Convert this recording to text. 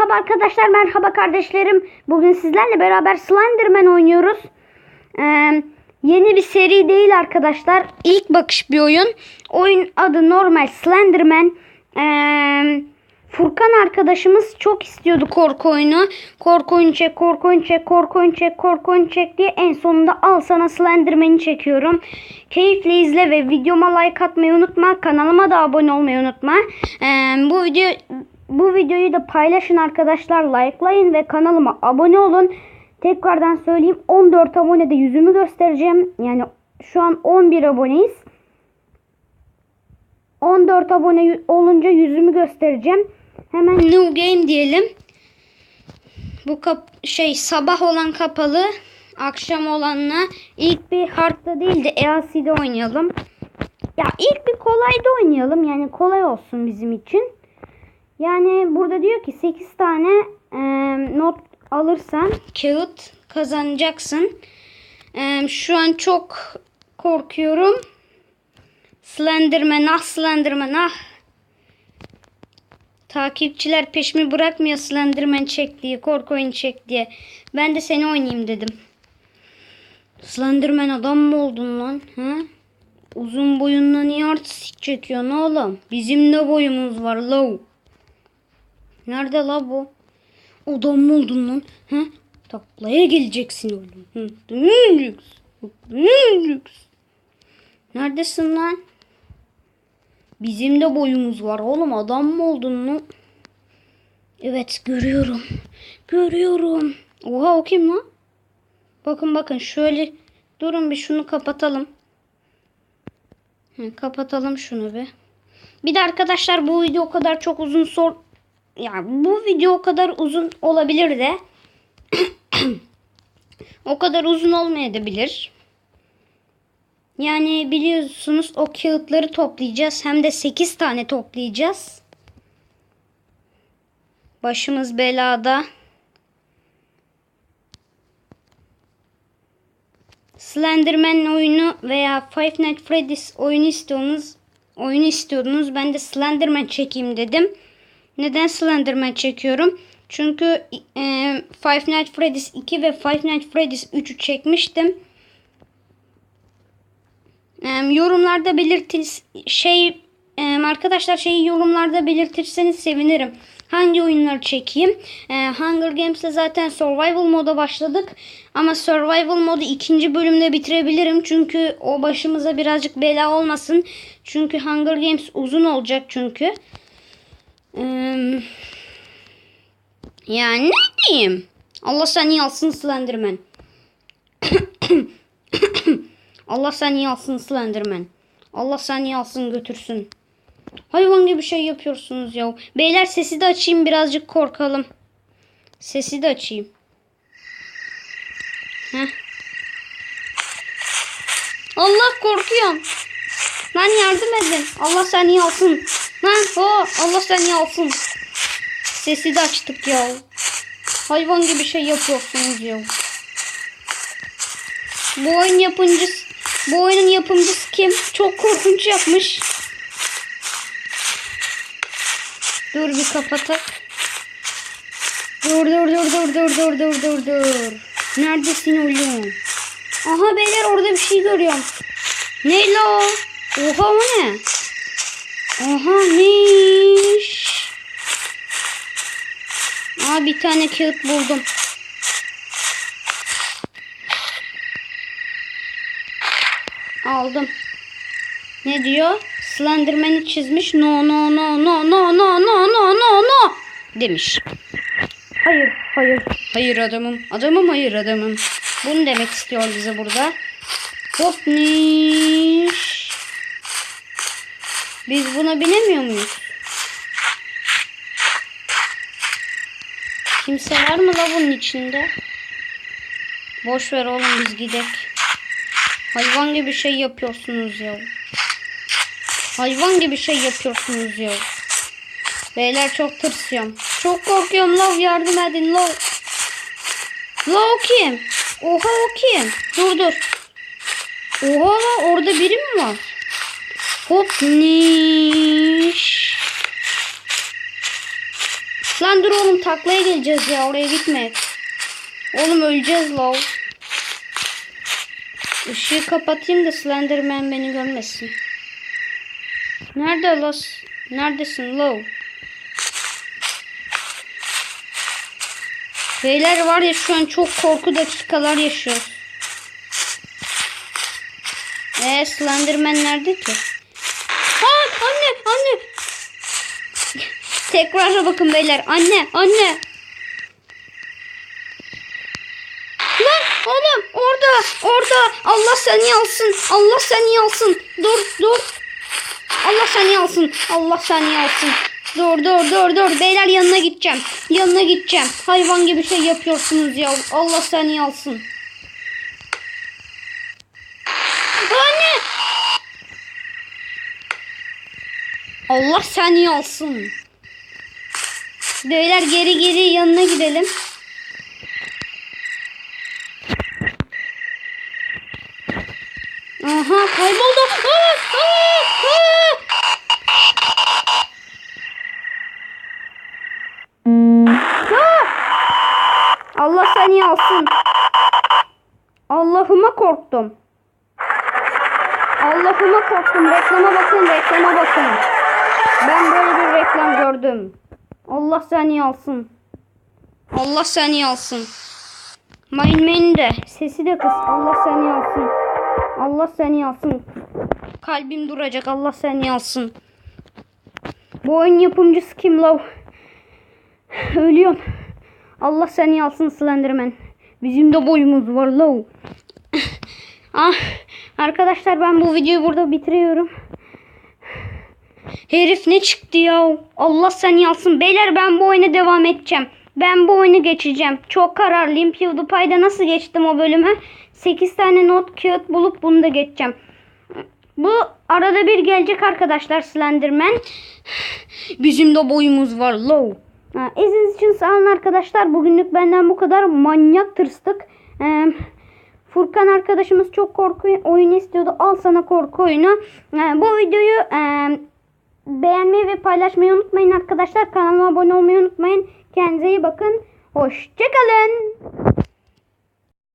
Merhaba arkadaşlar, merhaba kardeşlerim. Bugün sizlerle beraber Slenderman oynuyoruz. Ee, yeni bir seri değil arkadaşlar. İlk bakış bir oyun. Oyun adı normal Slenderman. Ee, Furkan arkadaşımız çok istiyordu korku oyunu. Korku oyunu çek, korku oyunu çek, korku oyunu çek, korku oyunu çek diye en sonunda al sana Slenderman'i çekiyorum. Keyifle izle ve videoma like atmayı unutma. Kanalıma da abone olmayı unutma. Ee, bu video bu videoyu da paylaşın arkadaşlar. Likelayın ve kanalıma abone olun. Tekrardan söyleyeyim 14 abonede yüzümü göstereceğim. Yani şu an 11 aboneyiz. 14 abone olunca yüzümü göstereceğim. Hemen new game diyelim. Bu kap şey sabah olan kapalı, akşam olanla ilk bir hard'da değil de EAC'de oynayalım. Ya ilk bir kolayda oynayalım. Yani kolay olsun bizim için. Yani burada diyor ki 8 tane e, not alırsan kağıt kazanacaksın. E, şu an çok korkuyorum. Slenderman ah Slenderman ah. Takipçiler peşimi bırakmıyor Slenderman çek diye, korku oyunu çek diye. Ben de seni oynayayım dedim. Slenderman adam mı oldun lan? Ha? Uzun boyunla niye artistik çekiyorsun oğlum? Bizim de boyumuz var low. Nerede la bu? Adam mı oldun lan? Ha? Taklaya geleceksin oğlum. Hı? Döneceksin. Neredesin lan? Bizim de boyumuz var oğlum. Adam mı oldun lan? Evet görüyorum. Görüyorum. Oha o kim lan? Bakın bakın şöyle. Durun bir şunu kapatalım. Kapatalım şunu bir. Bir de arkadaşlar bu video o kadar çok uzun sor yani bu video o kadar uzun olabilir de o kadar uzun olmayabilir. Yani biliyorsunuz o kağıtları toplayacağız. Hem de 8 tane toplayacağız. Başımız belada. Slenderman oyunu veya Five Nights Freddy's oyunu istiyorsunuz. Oyunu istiyordunuz. Ben de Slenderman çekeyim dedim. Neden Slenderman çekiyorum? Çünkü e, Five Nights Freddy's 2 ve Five Nights Freddy's 3'ü çekmiştim. E, yorumlarda belirtir şey e, arkadaşlar şeyi yorumlarda belirtirseniz sevinirim. Hangi oyunları çekeyim? E, Hunger Games'te zaten Survival moda başladık. Ama Survival modu ikinci bölümde bitirebilirim. Çünkü o başımıza birazcık bela olmasın. Çünkü Hunger Games uzun olacak çünkü. Eee, yani ne diyeyim? Allah seni alsın Slenderman. Allah seni alsın Slenderman. Allah seni alsın götürsün. Hayvan gibi şey yapıyorsunuz ya. Beyler sesi de açayım birazcık korkalım. Sesi de açayım. Heh. Allah korkuyorum. Lan yardım edin. Allah seni alsın. Lan o Allah seni alsın. Sesi de açtık ya. Hayvan gibi şey yapıyorsunuz ya. Bu oyun yapımcısı bu oyunun yapımcısı kim? Çok korkunç yapmış. Dur bir kapatak. Dur dur dur dur dur dur dur dur dur. Neredesin oğlum? Aha beyler orada bir şey görüyorum. Ne la? Oha o ne? Oha neymiş? Aa bir tane kağıt buldum. Aldım. Ne diyor? Slenderman'i çizmiş. No no no no no no no no no no demiş. Hayır, hayır. Hayır adamım. Adamım hayır adamım. Bunu demek istiyor bize burada. Hop niş. Biz buna binemiyor muyuz? Kimse var mı la bunun içinde? Boş ver oğlum biz gidek. Hayvan gibi şey yapıyorsunuz ya. Hayvan gibi şey yapıyorsunuz ya. Beyler çok tırsıyorum. Çok korkuyorum lav yardım edin lav. Lav kim? Oha o kim? Dur dur. Oha orada biri mi var? Hop niş. Lan dur oğlum taklaya geleceğiz ya oraya gitme. Oğlum öleceğiz lav. Işığı kapatayım da Slenderman beni görmesin. Nerede Los? Neredesin Low? Beyler var ya şu an çok korku dakikalar yaşıyoruz. Eee Slenderman nerede ki? Aa, anne anne. Tekrara bakın beyler. Anne anne. Lan oğlum orada orada Allah seni alsın. Allah seni alsın. Dur dur. Allah seni alsın. Allah seni alsın. Dur dur dur dur. Beyler yanına gideceğim. Yanına gideceğim. Hayvan gibi şey yapıyorsunuz ya. Allah seni alsın. Anne. Allah seni alsın. Beyler geri geri yanına gidelim. Aha kayboldu. Aa, aa, aa. Aa! Allah seni alsın. Allah'ıma korktum. Allah'ıma korktum. Reklama bakın, reklama bakın. Ben böyle bir reklam gördüm. Allah seni alsın. Allah seni alsın. Main main de sesi de kız. Allah seni alsın. Allah seni alsın. Kalbim duracak. Allah seni alsın. Bu oyun yapımcısı kim lav? Ölüyorum. Allah seni alsın Slenderman. Bizim de boyumuz var lav. ah, arkadaşlar ben bu videoyu burada bitiriyorum. Herif ne çıktı ya? Allah seni alsın. Beyler ben bu oyuna devam edeceğim. Ben bu oyunu geçeceğim. Çok kararlıyım. PewDiePie'da nasıl geçtim o bölümü? 8 tane not kağıt bulup bunu da geçeceğim. Bu arada bir gelecek arkadaşlar Slenderman. Bizim de boyumuz var low. İzlediğiniz için sağ olun arkadaşlar. Bugünlük benden bu kadar. Manyak tırstık. Ee, Furkan arkadaşımız çok korku oyunu istiyordu. Al sana korku oyunu. Ee, bu videoyu e, beğenmeyi ve paylaşmayı unutmayın arkadaşlar. Kanalıma abone olmayı unutmayın. Kendinize iyi bakın. Hoşçakalın.